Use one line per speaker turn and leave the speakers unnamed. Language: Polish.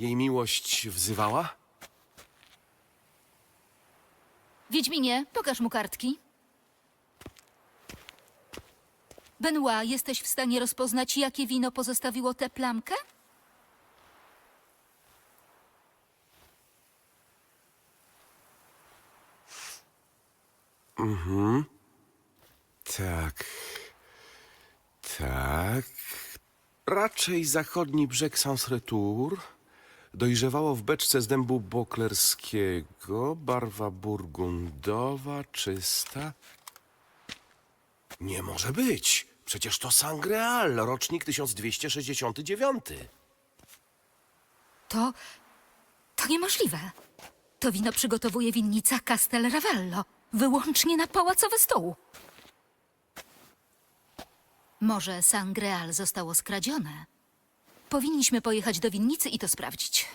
jej miłość wzywała?
Wiedźminie, pokaż mu kartki. Benoit, jesteś w stanie rozpoznać, jakie wino pozostawiło tę plamkę?
Tak. Tak. Raczej zachodni brzeg Sans-Retour. Dojrzewało w beczce z dębu boklerskiego. Barwa burgundowa, czysta. Nie może być. Przecież to Sangreal, rocznik 1269.
To. to niemożliwe. To wino przygotowuje winnica Castel Ravello, wyłącznie na pałacowy stół. Może Sangreal zostało skradzione? Powinniśmy pojechać do winnicy i to sprawdzić.